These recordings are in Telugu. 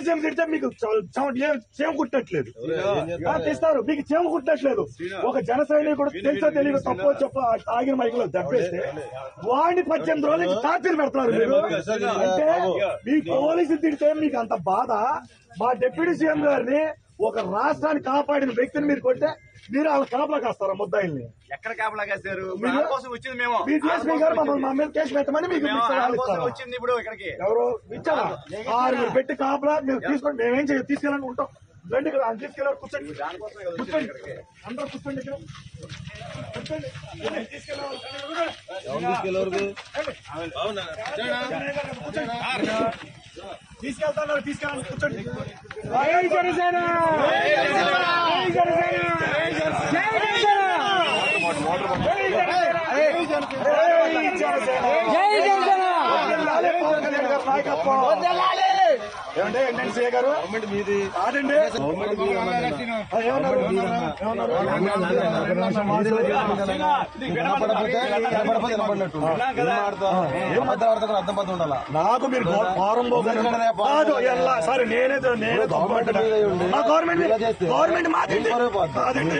సీఎం తిడితే మీకు చేమ కుట్టట్లేదు. ఆ, తీస్తారు. మీకు చేమ కుట్టట్లేదు. ఒక జన సైనికుడు తెలుసో తెలియదు తప్పో చెప్ప ఆగిన మైకులో దెబ్బేస్తే వాడిని పద్దెనిమిది రోజులకి టార్చర్ పెడతారు మీరు. అంటే మీ పోలీసులు తిడితే మీకు అంత బాధ. మా డిప్యూటీ సీఎం గారిని ఒక రాష్ట్రాన్ని కాపాడిన వ్యక్తిని మీరు కొట్టే మీరు వాళ్ళ కాపలా కాస్తారా ముద్దాయిల్ని? ఎక్కడ కాపలా వాళ్ళ కోసం వచ్చింది మేము. మీ డిఎస్పీ గారు మమ్మల్ని మా మీద కేసు పెట్టమని మీకు? వచ్చింది ఇప్పుడు ఇక్కడికి. ఎవరు? ఇచ్చారా? ఆరుగురు పెట్టి కాపలా మేము తీసుకొని మేమేం చేయాలి తీసుకెళ్ళాలని ఉంటాం. రండి ఇక్కడ ఆయన తీసుకెళ్ళారు కూర్చోండి. కూర్చోండి. అందరూ కూర్చోండి ఇక్కడ. కూర్చోండి. కూర్చోండి. తీసుకెళ్తాను తీసుకెళ్ళాలి కూర్చోండి జనసేన జనసేన నాయకత్వం. ఏమండి ఏంటండి సీఏ గారు? మీది. కాదండి. ఆ, ఏమన్నారు? ఏమన్నారు నాకు మీరు ఫారం పోగానే కాదు ఎలా సరే నేనే గవర్నమెంట్ గవర్నమెంట్ కాదండి.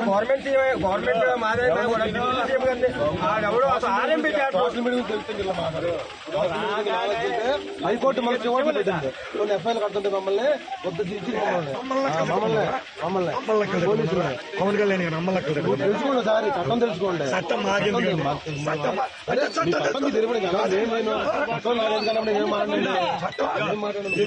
గవర్నమెంట్ గవర్నమెంట్ మాదే అసలు ఆర్ఎం హైకోర్టు మనకి కొన్ని ఎఫ్ఐఆర్ కడుతుంటే మమ్మల్ని కొత్త దించి మమ్మల్ని మమ్మల్ని పోలీసులు పవన్ కళ్యాణ్ గారు తెలుసుకోండి సార్ చట్టం తెలుసుకోండి చట్టం చట్టం తెలియదు కదా మాట్లాడండి ఏం మాట్లాడండి